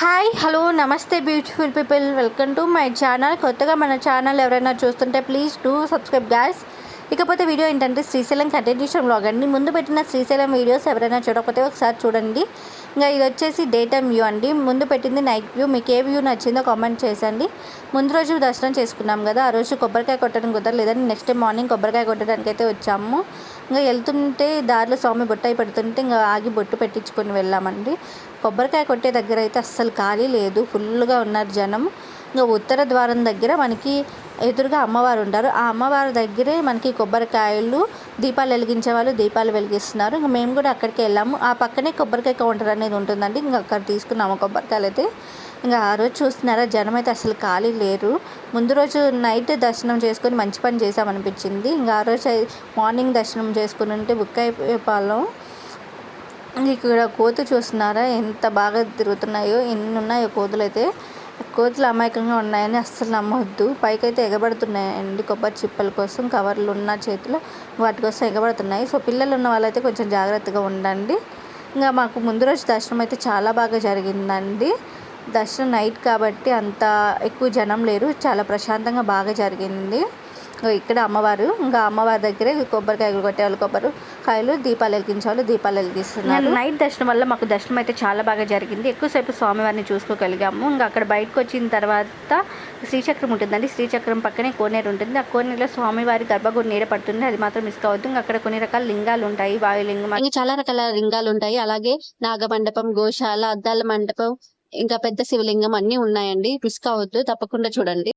Hi hello నమస్తే beautiful people welcome to my channel కొత్తగా మన ఛానల్ ఎవరైనా చూస్తుంటే ప్లీజ్ డూ సబ్స్క్రైబ్ గ్యాస్ ఇకపోతే వీడియో ఏంటంటే శ్రీశైలం కంటిన్యూషన్ బ్లాగ్ అండి. ముందు పెట్టిన శ్రీశైలం వీడియోస్ ఎవరైనా చూడకపోతే ఒకసారి చూడండి. ఇంకా ఇది వచ్చేసి డే టైమ్ వ్యూ అండి. ముందు పెట్టింది నైట్ వ్యూ మీకు ఏ వ్యూ నచ్చిందో కామెంట్ చేసండి. ముందు రోజు దర్శనం చేసుకున్నాం కదా. ఆ రోజు కొబ్బరికాయ కొట్టడం కుదరలేదని నెక్స్ట్ డే మార్నింగ్ కొబ్బరికాయ కొట్టడానికి అయితే వచ్చాము. ఇంకా వెళ్తుంటే దారిలో స్వామి బొట్టాయి పెడుతుంటే ఇంకా ఆగి బొట్టు పెట్టించుకొని వెళ్ళామండి. కొబ్బరికాయ కొట్టే దగ్గర అయితే అస్సలు ఖాళీ లేదు. ఫుల్గా ఉన్నారు జనం. ఇంకా ఉత్తర ద్వారం దగ్గర మనకి ఎదురుగా అమ్మవారు ఉంటారు. ఆ అమ్మవారి దగ్గరే మనకి కొబ్బరికాయలు దీపాలు వెలిగించే వాళ్ళు దీపాలు వెలిగిస్తున్నారు. ఇంకా మేము కూడా అక్కడికి వెళ్ళాము. ఆ పక్కనే కొబ్బరికాయ కౌంటర్ అనేది ఉంటుందండి. ఇంకా అక్కడ తీసుకున్నాము కొబ్బరికాయలు అయితే. ఇంకా ఆ రోజు చూస్తున్నారా జనం అయితే అసలు ఖాళీ లేరు. ముందు రోజు నైట్ దర్శనం చేసుకొని మంచి పని చేసామనిపించింది ఇంకా ఆ రోజు మార్నింగ్ దర్శనం చేసుకుని ఉంటే బుక్ అయిపోయాం ఇక్కడ కోతు చూస్తున్నారా ఎంత బాగా తిరుగుతున్నాయో ఎన్ని ఉన్నాయో కోతులు అయితే. కోతులు అమాయకంగా ఉన్నాయని అస్సలు నమ్మవద్దు పైకైతే ఎగబడుతున్నాయండి కొబ్బరి చిప్పల కోసం. కవర్లు ఉన్న చేతిలో వాటి కోసం ఎగబడుతున్నాయి. సో పిల్లలు ఉన్న వాళ్ళైతే కొంచెం జాగ్రత్తగా ఉండండి. ఇంకా మాకు ముందు రోజు దర్శనం అయితే చాలా బాగా జరిగిందండి. దర్శనం నైట్ కాబట్టి అంత ఎక్కువ జనం లేరు. చాలా ప్రశాంతంగా బాగా జరిగింది. ఇక్కడ అమ్మవారు ఇంకా అమ్మవారి దగ్గరే కొబ్బరికాయలు కొట్టేవాళ్ళు కొబ్బరి కాయలు దీపాలు వెలిగించేవాళ్ళు దీపాలు వెలిగిస్తున్నారు. నైట్ దర్శనం వల్ల మాకు దర్శనం అయితే చాలా బాగా జరిగింది. ఎక్కువసేపు స్వామివారిని చూసుకోగలిగాము. ఇంకా అక్కడ బయటకు వచ్చిన తర్వాత శ్రీచక్రం ఉంటుందండి. శ్రీచక్రం పక్కనే కోనేరు ఉంటుంది. ఆ కోనేరులో స్వామివారి గర్భగుడి నీడ పడుతుంది. అది మాత్రం మిస్ కావద్దు. ఇంకా అక్కడ కొన్ని రకాల లింగాలు ఉంటాయి. వాయులింగం ఇంకా చాలా రకాల లింగాలు ఉంటాయి. అలాగే నాగమండపం గోశాల అద్దాల మండపం ఇంకా పెద్ద శివలింగం అన్నీ ఉన్నాయండి. మిస్ కావద్దు. తప్పకుండా చూడండి.